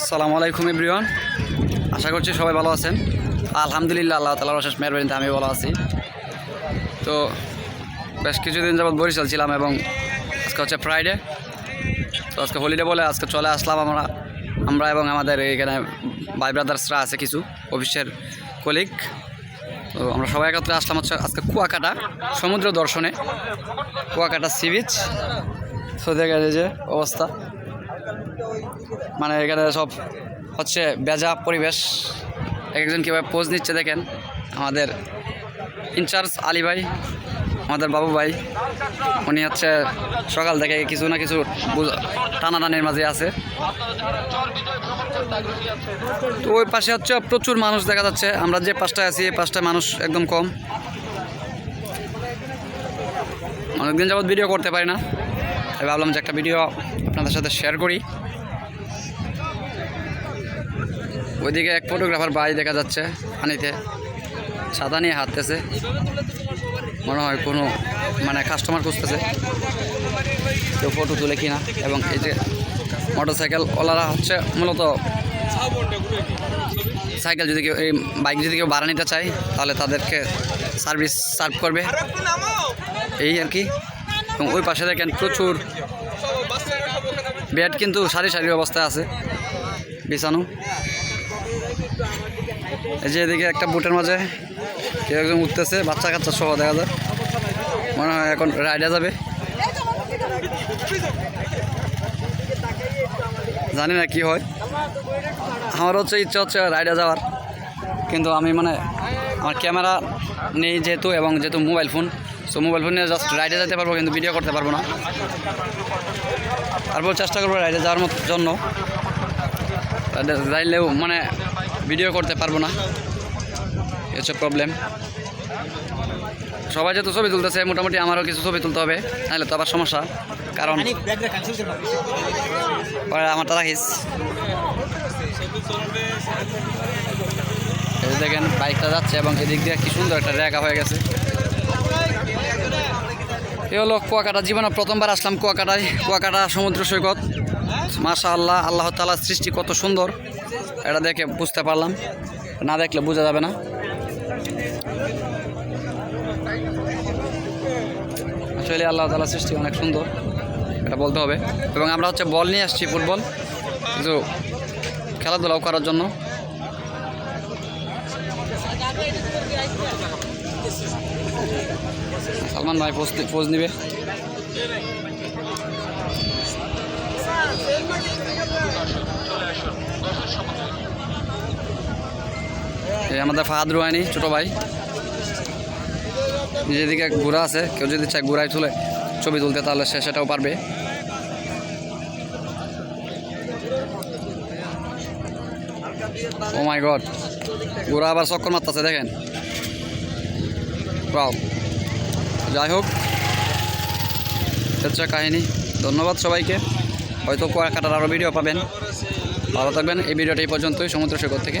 আসসালামু আলাইকুম, এভরিওয়ান। আশা করছি সবাই ভালো আছেন। আলহামদুলিল্লাহ, আল্লাহ তালার অশেষ মেহরবানিতে আমি ভালো আছি। তো বেশ কিছুদিন যাবৎ বরিশাল ছিলাম এবং আজকে হচ্ছে ফ্রাইডে তো আজকে হলিডে বলে আজকে চলে আসলাম আমরা আমরা এবং আমাদের এখানে ভাই ব্রাদার্সরা আছে কিছু, অফিসের কলিগ তো আমরা সবাই একত্রে আসলাম হচ্ছে আজকে কুয়াকাটা, সমুদ্র দর্শনে। কুয়াকাটা সি বিচ তো দেখা যায় যে অবস্থা। মানে এখানে সব হচ্ছে বেজা পরিবেশ। এক একজন কীভাবে পোজ নিচ্ছে দেখেন, আমাদের ইনচার্জ আলী ভাই, আমাদের বাবু ভাই। উনি হচ্ছে সকাল থেকে কিছু না কিছু টানাটানির মাঝে আছে। তো ওই পাশে হচ্ছে প্রচুর মানুষ দেখা যাচ্ছে। আমরা যে পাশটায় আছি, এই পাশটায় মানুষ একদম কম। অনেকদিন যাবৎ ভিডিও করতে পারি না। তাই ভাবলাম যে একটা ভিডিও আপনাদের সাথে শেয়ার করি। ওইদিকে এক ফটোগ্রাফার ভাই দেখা যাচ্ছে পানিতে ছাতা নিয়ে হাঁটতেছে। মনে হয় কোনো মানে কাস্টমার খুঁজতেছে। কেউ ফটো তুলে কিনা এবং এই যে মোটর সাইকেল ওলারা হচ্ছে মূলত সাইকেল যদি কেউ, এই বাইক যদি কেউ ভাড়া নিতে চায়, তাহলে তাদেরকে সার্ভিস সার্ভ করবে। এই আর কি। এবং ওই পাশে দেখেন প্রচুর বেড কিন্তু সারি সারি অবস্থায় আছে, বিছানো। এই যে এদিকে একটা বুটের মাঝে কেউ একজন উঠতেছে, বাচ্চা কাচ্চা সহ দেখা যায় মনে হয় এখন রাইডে যাবে। জানি না কি হয়। আমার হচ্ছে ইচ্ছা হচ্ছে রাইডে যাওয়ার। কিন্তু আমি মানে আমার ক্যামেরা নেই যেহেতু এবং যেহেতু mobile phone so mobile phone just রাইডে যেতে পারব কিন্তু ভিডিও করতে পারব না। তারপর চেষ্টা করব রাইডে যাওয়ার জন্য। রাইডে যাইলেও মানে ভিডিও করতে পারব না। হচ্ছে প্রবলেম সবাই যেহেতু ছবি তুলতেছে, মোটামুটি আমারও কিছু ছবি তুলতে হবে, নাহলে তো আবার সমস্যা। কারণ পরে আমারটা রাখিস। দেখেন, বাইকটা যাচ্ছে এবং এদিক দিয়ে কি সুন্দর একটা রেখা হয়ে গেছে। এ হলো কুয়াকাটা। জীবনে প্রথমবার আসলাম কুয়াকাটায়, কুয়াকাটা সমুদ্র সৈকত। মাশা আল্লাহ আল্লাহ তালার সৃষ্টি কত সুন্দর। এটা দেখে বুঝতে পারলাম। না দেখলে বোঝা যাবে না। আসলে আল্লাহ তালার সৃষ্টি অনেক সুন্দর, এটা বলতে হবে। এবং আমরা হচ্ছে বল নিয়ে আসছি ফুটবল কিছু খেলাধুলাও করার জন্য। সালমান ভাই পোজ পোজ নিবে। আমাদের ফাহাদ রুহানি, ছোটো ভাই। যেদিকে ঘোরা আছে, কেউ যদি চায় ঘোরায় তুলে ছবি তুলতে, তাহলে সে সেটাও পারবে। ও মাই গড ঘোরা আবার চক্কর মারতেছে, দেখেন। যাই হোক, হচ্ছে কাহিনী। ধন্যবাদ সবাইকে। হয়তো কুয়াকাটার আরও ভিডিও পাবেন। ভালো থাকবেন। এই ভিডিওটা এই পর্যন্তই, সমুদ্র সৈকত থেকে।